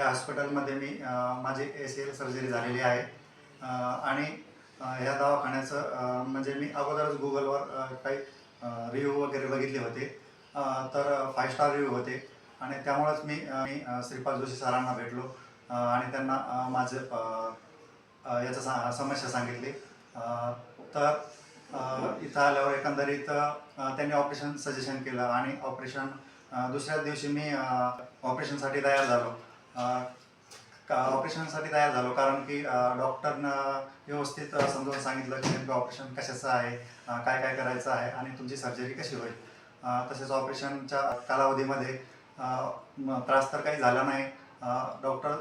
या हॉस्पिटलमध्ये मी माझी ए सी एल सर्जरी झालेली आहे. आणि ह्या दवाखान्याचं म्हणजे मी अगोदरच गुगलवर काही रिव्ह्यू वगैरे बघितले होते. तर फाय स्टार रिव्ह्यू होते. आणि त्यामुळंच मी मी श्रीपाल श्रीपाद जोशी सरांना भेटलो. आणि त्यांना माझं याचं सा समस्या सांगितली. तर इथं आल्यावर एकंदरीत त्यांनी ऑपरेशन सजेशन केलं. आणि ऑपरेशन दुसऱ्याच दिवशी मी ऑपरेशनसाठी तयार झालो. ऑपरेशनसाठी तयार झालो. कारण की डॉक्टरनं व्यवस्थित समजावून सांगितलं की नेमकं ऑपरेशन कशाचं आहे काय काय करायचं आहे आणि तुमची सर्जरी कशी होईल. तसेच ऑपरेशनच्या कालावधीमध्ये त्रास तर काही झाला नाही. डॉक्टर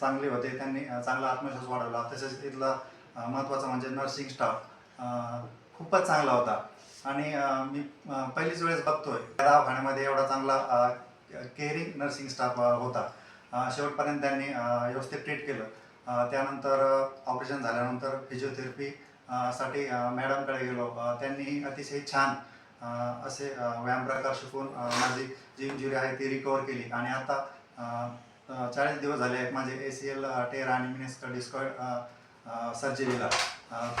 चांगले होते. त्यांनी चांगला आत्मविश्वास वाढवला. तसेच इथला महत्त्वाचा महत्त्वाचं म्हणजे नर्सिंग स्टाफ खूपच चांगला होता. आणि मी पहिलीच वेळेस बघतोय. त्या दवाखान्यामध्ये एवढा चांगला केअरिंग नर्सिंग स्टाफ होता. शेवटपर्यंत त्यांनी व्यवस्थित ट्रीट केलं. त्यानंतर ऑपरेशन झाल्यानंतर फिजिओथेरपी साठी मॅडमकडे गेलो. त्यांनी अतिशय छान असे व्यायाम प्रकार शिकवून माझी जी इंजुरी आहे ती रिकवर केली. आणि आता चाळीस दिवस झाले आहेत माझे ए सी एल टेर आणि मिनिस्टर डिस्कॉइड सर्जरीला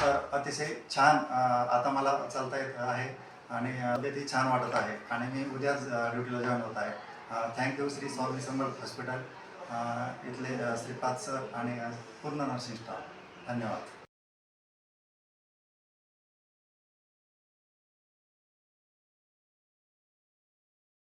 तर अतिशय छान आता मला चालता येत आहे आणि अ, छान वाटत आहे. आणि मी उद्याच ड्युटीला जॉईन होत आहे. Thank you Shri Swami Samarth hospital इथले अ, श्रीपाद सर आणि पूर्ण नर्सिंग स्टाफ. धन्यवाद.